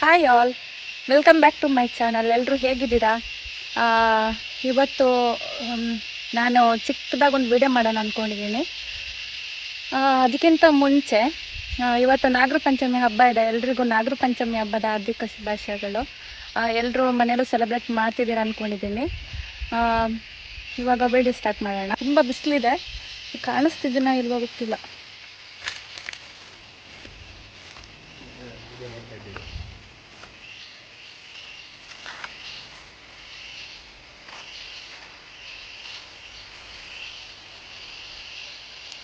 Hi all welcome back to my channel ಎಲ್ಲರೂ ಹೇಗಿದ್ದೀರಾ? ಇವತ್ತು ನಾನು ಚಿಕ್ಕದಾಗಿ ಒಂದು ವಿಡಿಯೋ ಮಾಡೋಣ ಅಂದ್ಕೊಂಡಿದ್ದೀನಿ ಅದಕ್ಕಿಂತ ಮುಂಚೆ ಇವತ್ತು ನಾಗರ ಪಂಚಮಿ ಹಬ್ಬ ಇದೆ. ಎಲ್ರಿಗೂ ನಾಗರ ಪಂಚಮಿ ಹಬ್ಬದ ಹಾರ್ದಿಕ ಶುಭಾಶಯಗಳು. ಎಲ್ಲರೂ ಮನೆಯಲ್ಲೂ ಸೆಲೆಬ್ರೇಟ್ ಮಾಡ್ತಿದ್ದೀರಾ ಅಂದ್ಕೊಂಡಿದ್ದೀನಿ ಇವಾಗ ವಿಡಿಯೋ ಸ್ಟಾರ್ಟ್ ಮಾಡೋಣ. ತುಂಬ ಬಿಸಿಲಿದೆ. ಕಾಣಿಸ್ತಿದ್ದೀನ ಇಲ್ವೋ ಗೊತ್ತಿಲ್ಲ.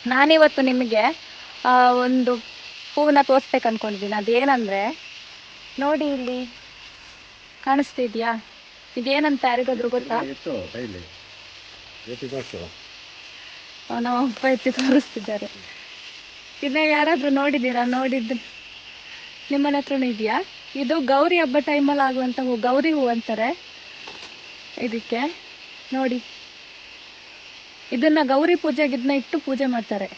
ನಾನಿವತ್ತು ನಿಮಗೆ ಆ, ಒಂದು ಹೂವನ್ನ ತೋರಿಸ್ಬೇಕು ಅನ್ಕೊಂಡಿದ್ದೀನಿ. ಅದೇನಂದ್ರೆ ನೋಡಿ ಇಲ್ಲಿ ಕಾಣಿಸ್ತಿದ್ಯಾ? ಇದೇನಂತ ಯಾರಿಗಾದ್ರೂ ಗೊತ್ತಾ? ನಮ್ಮ ಅಪ್ಪ ಎತ್ತಿ ತೋರಿಸ್ತಿದ್ದಾರೆ. ಇದನ್ನ ಯಾರಾದರೂ ನೋಡಿದ್ದೀರಾ? ನೋಡಿದ್ದು ನಿಮ್ಮನೆ ಹತ್ರನೂ ಇದೆಯಾ? ಇದು ಗೌರಿ ಹಬ್ಬ ಟೈಮಲ್ಲಿ ಆಗುವಂಥ ಹೂ ಗೌರಿ ಹೂ ಅಂತಾರೆ. ಇದಕ್ಕೆ ನೋಡಿ. ಇದನ್ನ ಗೌರಿ ಪೂಜೆಗೆ ಇದನ್ನ ಇಟ್ಟು ಪೂಜೆ ಮಾಡ್ತಾರೆ.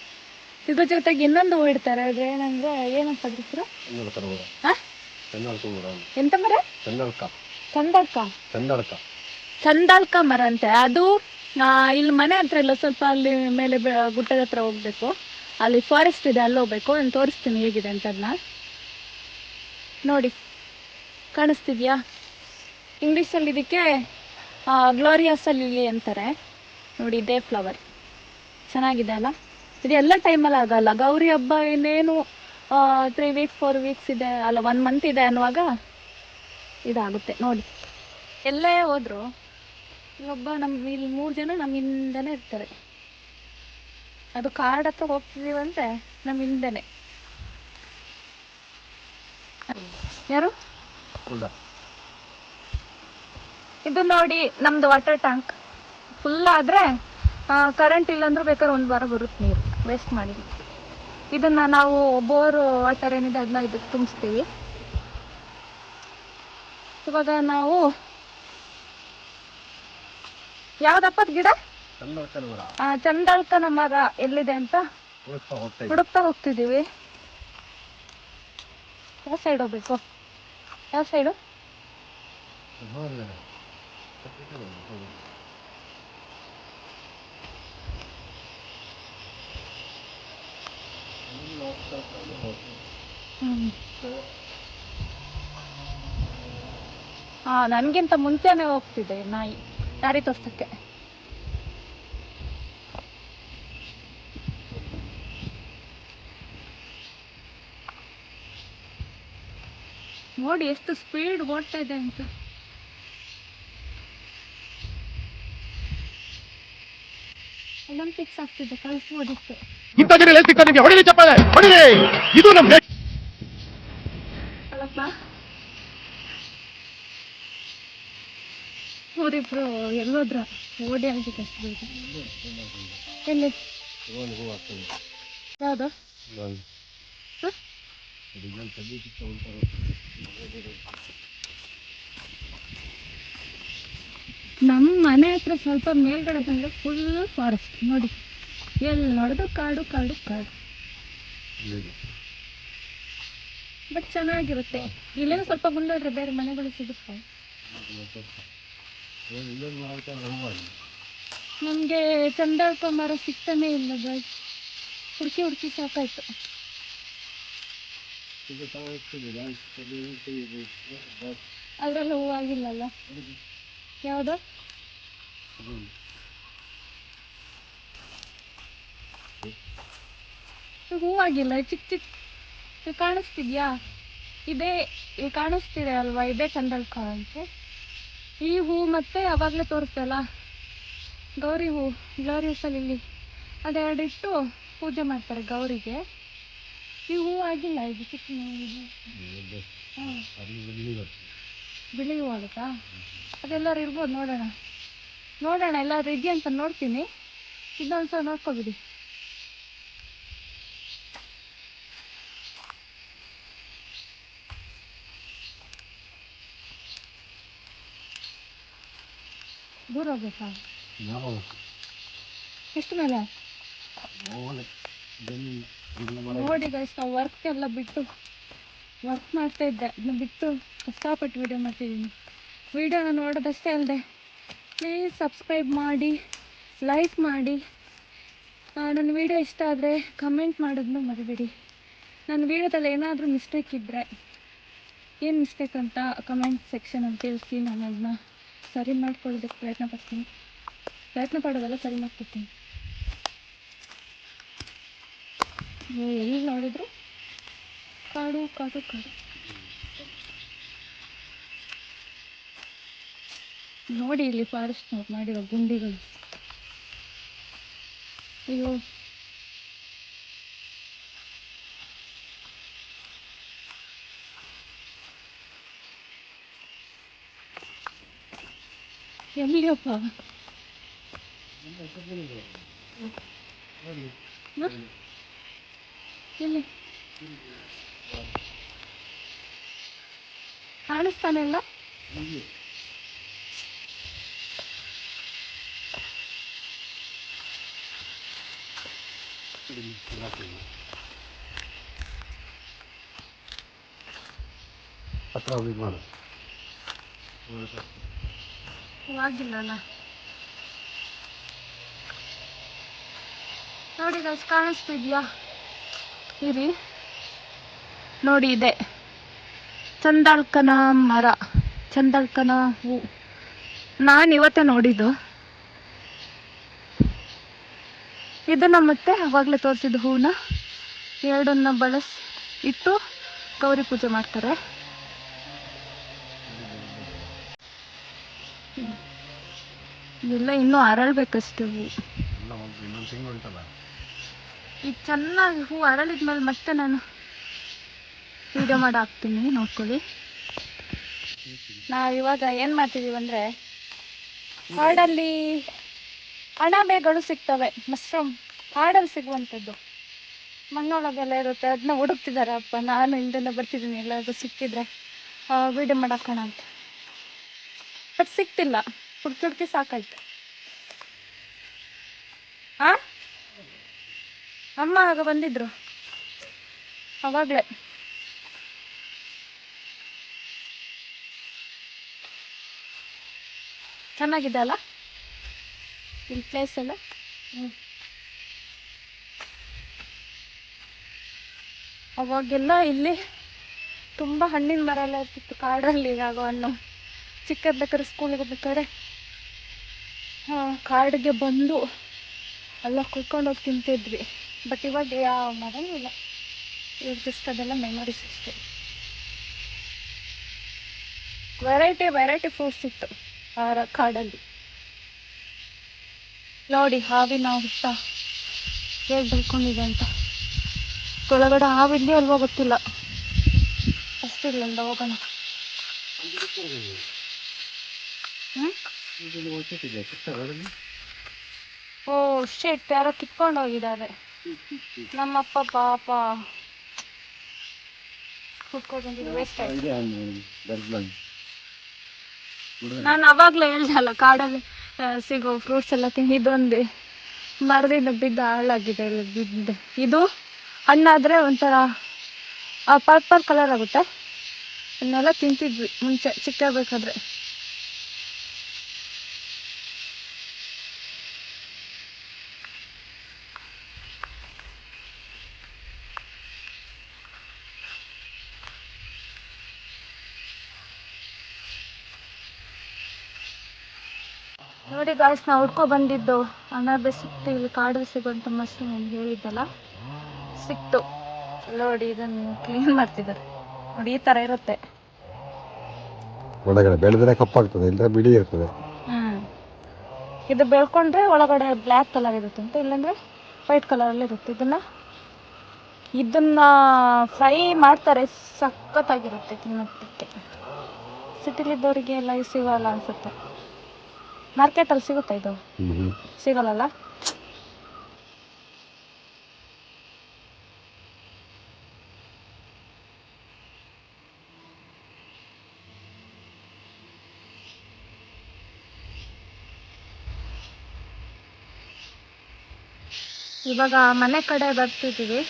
ಇದ್ರ ಜೊತೆಗೆ ಇನ್ನೊಂದು ಹೂ ಇಡ್ತಾರೆ. ಅದು ಏನಂದ್ರೆ ಏನಂತ ಹೆಸರು? ಎಂತ ಮರ? ಚಂದಳ್ಕ. ಚಂದಳ್ಕ. ಮರ ಅಂತೆ. ಅದು ಇಲ್ಲಿ ಮನೆ ಹತ್ರ ಇಲ್ಲ ಸ್ವಲ್ಪ ಅಲ್ಲಿ ಮೇಲೆ ಗುಡ್ಡದ ಹತ್ರ ಹೋಗ್ಬೇಕು. ಅಲ್ಲಿ ಫಾರೆಸ್ಟ್ ಇದೆ ಅಲ್ಲಿ ಹೋಗ್ಬೇಕು. ನಾನು ತೋರಿಸ್ತೀನಿ ಹೇಗಿದೆ ಅಂತ ನೋಡಿ. ಕಾಣಿಸ್ತಿದ್ಯಾ? ಇಂಗ್ಲೀಷಲ್ಲಿ ಇದಕ್ಕೆ ಗ್ಲೋರಿಯಸ್ ಅಲ್ಲಿ ಅಂತಾರೆ. ನೋಡಿ ಇದೇ ಫ್ಲವರ್ ಚೆನ್ನಾಗಿದೆ ಅಲ್ಲ? ಇದು ಎಲ್ಲ ಟೈಮಲ್ಲಿ ಆಗಲ್ಲ. ಗೌರಿ ಹಬ್ಬ ಇನ್ನೇನು ತ್ರೀ ವೀಕ್ಸ್ ಫೋರ್ ವೀಕ್ಸ್ ಇದೆ ಅಲ್ಲ ಒನ್ ಮಂತ್ ಇದೆ ಅನ್ನುವಾಗ ಇದಾಗುತ್ತೆ. ನೋಡಿ. ಎಲ್ಲೇ ಹೋದ್ರು ಇಲ್ಲೊಬ್ಬ ನಮ್ಮ ಇಲ್ಲಿ ಮೂರು ಜನ ನಮ್ಮ ಹಿಂದೆನೇ ಇರ್ತಾರೆ. ಅದು ಕಾರ್ಡ್ ಹತ್ರ ಹೋಗ್ತಿದೀವಂತೆ ನಮ್ಮ ಹಿಂದೆನೆ ಯಾರು? ಇದು ನೋಡಿ ನಮ್ದು ವಾಟರ್ ಟ್ಯಾಂಕ್ ಫುಲ್ ಆದ್ರೆ ಕರೆಂಟ್ ಇಲ್ಲಾಂದ್ರೆ ಬೇಕಾದ್ರೆ ಒಂದು ವಾರ ಬರುತ್ತೆ ನೀರು ವೇಸ್ಟ್ ಮಾಡಿ. ಇದನ್ನ ನಾವು ಬೋರ್ ವಾಟರ್ ಏನಿದೆ ಅದನ್ನ ಇದಕ್ಕೆ ತುಂಬಿಸ್ತೀವಿ. ಇವಾಗ ನಾವು ಯಾವ್ದಪ್ಪದ ಗಿಡ? ಚಂದಾಳ್ತನ ಮರ ಎಲ್ಲಿದೆ ಅಂತ? ಹುಡುಕ್ತಾ ಹೋಗ್ತಿದ್ದೀವಿ. ಯಾವ ಸೈಡ್ ಹೋಗ್ಬೇಕು? ಯಾವ ಸೈಡು ಹಾ ನನ್ಗಿಂತ ಮುಂಚೆನೆ ಹೋಗ್ತಿದೆ ನಾಯಿ, ದಾರಿ ತೋರ್ಸಕ್ಕೆ. ನೋಡಿ ಎಷ್ಟು ಸ್ಪೀಡ್ ಓಡ್ತಾ ಇದೆ ಅಂತ. ಒಲಿಂಪಿಕ್ಸ್ ಆಗ್ತಿದೆ ಕಳಿಸ್ಬೋದಿತ್ತು ಇಂಥ ಜನ ಎಲ್ಲಿ ಸಿಗ್ತಾರೆ ನಿಮಗೆ? ಹೊಡಿರಿ ಚಪ್ಪಾಳೆ, ಹೊಡಿರಿ. ಇದು ನಮ್ಮ ದೇಶ ಎಲ್ಲೋದ್ರ ಓಡಿ? ನಮ್ಮ ಮನೆ ಹತ್ರ ಸ್ವಲ್ಪ ಮೇಲ್ಗಡೆ ಬಂದ್ರೆ ಫುಲ್ ಫಾರೆಸ್ಟ್ ನೋಡಿ. ಎಲ್ಲಿ ನೋಡಿದ್ರು ಕಾಡು ಕಾಡು ಕಾಡು. ಬಟ್ ಚೆನ್ನಾಗಿರುತ್ತೆ. ಇಲ್ಲೇನು ಸ್ವಲ್ಪ ಮುಂದೋದ್ರೆ ಬೇರೆ ಮನೆಗಳು ಸಿಗುತ್ತೆ. ನಮಗೆ ಚಂದಾಳ್ಪ ಮರ ಸಿಗ್ತಾನೆ ಇಲ್ಲ ಬಾಯ್ ಹುಡುಕಿ ಹುಡುಕಿ ಸಾಕಾಯ್ತು. ಅದರಲ್ಲಿ ಹೂವಾಗಿಲ್ಲಲ್ಲ? ಯಾವುದು ಇದು ಹೂವಾಗಿಲ್ಲ ಚಿಕ್ಕ ಚಿಕ್ಕ ಕಾಣಿಸ್ತಿದ್ಯಾ? ಇದೇ ಈ ಕಾಣಿಸ್ತಿದೆ ಅಲ್ವಾ? ಇದೇ ಚಂದಳ್ಕ ಅಂತೆ ಈ ಹೂ ಮತ್ತೆ ಅವಾಗಲೇ ತೋರಿಸ್ತಲ್ಲ ಗೌರಿ ಹೂ ಗೌರಿ ಇಲ್ಲಿ. ಅದೆರಡಿಟ್ಟು ಪೂಜೆ ಮಾಡ್ತಾರೆ ಗೌರಿಗೆ. ಈ ಹೂ ಆಗಿಲ್ಲ ಇದು ಚಿಕ್ಕ. ಬಿಳಿ ಹೂ. ಆಗುತ್ತಾ ಅದೆಲ್ಲರೂ ಇರ್ಬೋದು ನೋಡೋಣ. ನೋಡೋಣ ಎಲ್ಲಾರು ಇದೆಯಾ ಅಂತ ನೋಡ್ತೀನಿ. ಇದೊಂದ್ಸಲ ನೋಡ್ಕೊಬಿಡಿ. ದೂರ ಹೋಗ್ಬೇಕಾ ಎಷ್ಟು ಮೇಲೆ ನೋಡಿ ಗೈಸ್ ನಾವು ವರ್ಕ್ ಎಲ್ಲ ಬಿಟ್ಟು ವರ್ಕ್ ಮಾಡ್ತಾ ಇದ್ದೆ. ಅದನ್ನ ಬಿಟ್ಟು ಕಷ್ಟಪಟ್ಟು ವೀಡಿಯೋ ಮಾಡ್ತಿದ್ದೀನಿ. ವೀಡಿಯೋನ ನೋಡೋದಷ್ಟೇ ಅಲ್ಲದೆ ಪ್ಲೀಸ್ ಸಬ್ಸ್ಕ್ರೈಬ್ ಮಾಡಿ ಲೈಕ್ ಮಾಡಿ. ನನ್ನ ವೀಡಿಯೋ ಇಷ್ಟ ಆದರೆ ಕಮೆಂಟ್ ಮಾಡೋದನ್ನು ಮರಿಬೇಡಿ. ನನ್ನ ವೀಡಿಯೋದಲ್ಲಿ ಏನಾದರೂ ಮಿಸ್ಟೇಕ್ ಇದ್ದರೆ ಏನು ಮಿಸ್ಟೇಕ್ ಅಂತ ಕಮೆಂಟ್ ಸೆಕ್ಷನಲ್ಲಿ ತಿಳಿಸಿ ನಾನು ಅದನ್ನ ಸರಿ ಮಾಡ್ಕೊಳ್ಳೋದಕ್ಕೆ ಪ್ರಯತ್ನ ಪಡ್ತೀನಿ. ಪ್ರಯತ್ನ ಪಡೋದೆಲ್ಲ, ಸರಿ ಮಾಡ್ಕೊಡ್ತೀನಿ. ಎಲ್ಲಿ ನೋಡಿದ್ರು? ಕಾಡು ಕಾಡು ಕಾಡು. ನೋಡಿ ಇಲ್ಲಿ ಫಾರೆಸ್ಟ್ ಮಾಡಿರೋ ಗುಂಡಿಗಳು. ಅಯ್ಯೋ. ಎಲ್ಲಿಯಪ್ಪ ಹ? ಎಲ್ಲಿ ಕಾಣಿಸ್ತಾನೆ ಇಲ್ಲ ಹತ್ರ ಹೋಗಿ ಇದು ಮಾಡು ಆಗಿಲ್ಲಲ್ಲ ನೋಡಿ ಗೈಸ್, ಕಾಣಿಸ್ತಿದ್ಯಾ? ಇರಿ. ನೋಡಿ ಇದೆ. ಚಂದಾಳ್ಕನ ಮರ. ಚಂದಾಳ್ಕನ ಹೂ. ನಾನು ಇವತ್ತೇ ನೋಡಿದ್ದು. ಇದನ್ನು ಮತ್ತೆ ಅವಾಗಲೇ ತೋರಿಸಿದ ಹೂನ ಎರಡನ್ನ ಬಳಸಿ ಇಟ್ಟು ಗೌರಿ ಪೂಜೆ ಮಾಡ್ತಾರೆ. ಇದೆಲ್ಲ ಇನ್ನೂ ಅರಳ್ಬೇಕಷ್ಟು. ಇನ್ನೊಂದು ತಿಂಗಳು ಉಂಟಲ್ಲ ಈಗ ಚೆನ್ನಾಗಿ ಹೂ ಅರಳಿದ್ಮೇಲೆ ಮತ್ತೆ ನಾನು ವೀಡಿಯೋ ಮಾಡಿ ಹಾಕ್ತೀನಿ ನೋಡ್ಕೊಳ್ಳಿ. ನಾವು ಇವಾಗ ಏನು ಮಾಡ್ತಿದ್ದೀವಿ ಅಂದರೆ ಕಾಡಲ್ಲಿ ಅಣಬೆಗಳು ಸಿಗ್ತವೆ ಮಶ್ರೂಮ್ ಕಾಡಲ್ಲಿ ಸಿಗುವಂಥದ್ದು. ಮಣ್ಣೊಳಗೆಲ್ಲ ಇರುತ್ತೆ ಅದನ್ನ ಹುಡುಕ್ತಿದ್ದಾರೆ ಅಪ್ಪ ನಾನು ಹಿಂದೆಲ್ಲ ಬರ್ತಿದ್ದೀನಿ ಎಲ್ಲಾದ್ರೂ ಸಿಕ್ಕಿದ್ರೆ ವಿಡಿಯೋ ಮಾಡಾಕೋಣ ಅಂತ. ಬಟ್ ಸಿಕ್ತಿಲ್ಲ ಹುಡ್ಕಿ ಸಾಕಾಯ್ತು. ಆ? ಅಮ್ಮ ಆಗ ಬಂದಿದ್ರು. ಅವಾಗಲೇ. ಚೆನ್ನಾಗಿದೆ ಅಲ್ಲ? ಇಲ್ಲಿ ಪ್ಲೇಸ್ ಎಲ್ಲ. ಅವಾಗೆಲ್ಲ ಇಲ್ಲಿ ತುಂಬ ಹಣ್ಣಿನ ಮರ ಎಲ್ಲ ಇರ್ತಿತ್ತು. ಕಾಡಲ್ಲಿ ಆಗೋ ಹಣ್ಣು. ಚಿಕ್ಕದ್ಬೇಕಾದ್ರೆ ಸ್ಕೂಲಿಗೆ ಹೋಗ್ಬೇಕಾದ್ರೆ? ಕಾಡಿಗೆ ಬಂದು ಎಲ್ಲ ಕುಯ್ಕೊಂಡು ಹೋಗಿ ತಿಂತಿದ್ವಿ. ಬಟ್ ಇವಾಗ ಯಾವ ಮರನೂ ಇಲ್ಲ. ಇವಾಗ ಜಸ್ಟ್ ಅದೆಲ್ಲ ಮೆಮೊರೀಸ್ ಅಷ್ಟೇ. ವೆರೈಟಿ ವೆರೈಟಿ ಫ್ರೂಟ್ಸ್ ಇತ್ತು ಆ ಕಾಡಲ್ಲಿ. ನೋಡಿ, ಹಾವಿನ ಹುಟ್ಟ ಹೇಗೆ ಬೆಳ್ಕೊಂಡಿದೆ ಅಂತ. ಒಳಗಡೆ ಹಾವಿದೆಯೋ ಅಲ್ವೋ ಗೊತ್ತಿಲ್ಲ. ಅಷ್ಟಿಲ್ಲ ಹೋಗೋಣ. ಓ ಶೆಟ್ ಯಾರೋ ಕಿತ್ಕೊಂಡು ಹೋಗಿದ್ದಾರೆ. ನಮ್ಮಪ್ಪ ಪಾಪ. ನಾನು ಅವಾಗಲೇ ಹೇಳ್ದಲ್ಲ ಕಾಡಲ್ಲಿ ಸಿಗೋ ಫ್ರೂಟ್ಸ್ ಎಲ್ಲ ತಿಂದು ಇದೊಂದು ಮರದಿಂದ ಬಿದ್ದ ಹಾಳಾಗಿದೆ ಬಿದ್ದು. ಇದು ಹಣ್ಣಾದ್ರೆ ಒಂಥರ ಪರ್ಪಲ್ ಕಲರ್ ಆಗುತ್ತೆ. ಅದನ್ನೆಲ್ಲ ತಿಂತಿದ್ವಿ ಮುಂಚೆ ಚಿಕ್ಕಬೇಕಾದ್ರೆ ನೋಡಿ ಗಾಯ್ಸ್ ನಾವು ಹುಡ್ಕೊ ಬಂದಿದ್ದು ಅಣಬೆ ಸಿಕ್ತು ಇಲ್ಲಿ ಕಾಡಲ್ಲಿ ಸಿಗುವಂಥ ಮಶ್ರೂಮ್ ಅಂತ ಹೇಳಿದ್ದಲ್ಲ. ಸಿಕ್ತು. ನೋಡಿ ಇದನ್ನು ಕ್ಲೀನ್ ಮಾಡ್ತಿದ್ದಾರೆ. ನೋಡಿ ಈ ಥರ ಇರುತ್ತೆ. ಒಳಗಡೆ ಬೆಳೆದ್ರೆ ಕಪ್ಪಾಗ್ತದೆ ಇಲ್ಲ ಬಿಳಿ ಇರ್ತದೆ. ಇದು ಬೆಳ್ಕೊಂಡ್ರೆ ಒಳಗಡೆ ಬ್ಲ್ಯಾಕ್ ಕಲರ್ ಇರುತ್ತೆ ಅಂತ ಇಲ್ಲಾಂದ್ರೆ ವೈಟ್ ಕಲರಲ್ಲಿ ಇರುತ್ತೆ. ಇದನ್ನ ಇದನ್ನ ಫ್ರೈ ಮಾಡ್ತಾರೆ ಸಖತ್ತಾಗಿರುತ್ತೆ ತಿನ್ನೋದಕ್ಕೆ. ಸಿಟಿಲಿದ್ದವರಿಗೆ ಎಲ್ಲ ಸಿಗಲ್ಲ ಅನ್ಸುತ್ತೆ. ಮಾರ್ಕೆಟಲ್ಲಿ ಸಿಗುತ್ತಾ ಇದು? ಸಿಗಲ್ಲ ಸಿಗಲ್ಲಲ್ಲ? ಇವಾಗ ಮನೆ ಕಡೆ ಬರ್ತಿದ್ದೀವಿ.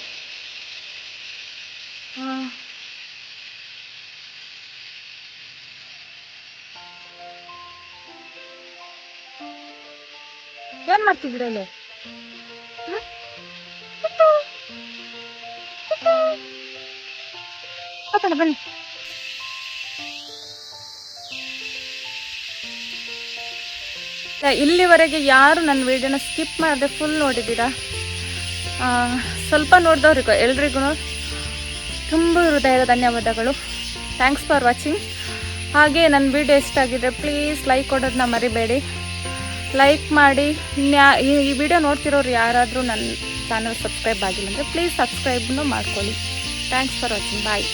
ಏನ್ ಮಾಡ್ತಿ ಇಲ್ಲಿ ಹ? ಮಾತಾಡ ಬನ್ನಿ. ಇಲ್ಲಿವರೆಗೆ ಯಾರು ನನ್ನ ವಿಡಿಯೋನ ಸ್ಕಿಪ್ ಮಾಡದೆ ಫುಲ್ ನೋಡಿದ್ದೀರಾ? ಸ್ವಲ್ಪ ನೋಡಿದವ್ರಿಗೂ ಎಲ್ರಿಗೂ. ತುಂಬ ಹೃದಯದ ಧನ್ಯವಾದಗಳು. ಥ್ಯಾಂಕ್ಸ್ ಫಾರ್ ವಾಚಿಂಗ್ ಹಾಗೆ ನನ್ನ ವಿಡಿಯೋ ಇಷ್ಟ ಆಗಿದ್ರೆ ಪ್ಲೀಸ್ ಲೈಕ್ ಕೊಡೋದನ್ನ ಮರಿಬೇಡಿ. ಲೈಕ್ ಮಾಡಿ. ಇನ್ಯಾ, ಈ ವಿಡಿಯೋ ನೋಡ್ತಿರೋರು ಯಾರಾದರೂ ನನ್ನ ಚಾನಲ್ ಸಬ್ಸ್ಕ್ರೈಬ್ ಆಗಿಲ್ಲ ಅಂದರೆ ಪ್ಲೀಸ್ ಸಬ್ಸ್ಕ್ರೈಬ್ನು ಮಾಡ್ಕೊಳ್ಳಿ. Thanks for watching bye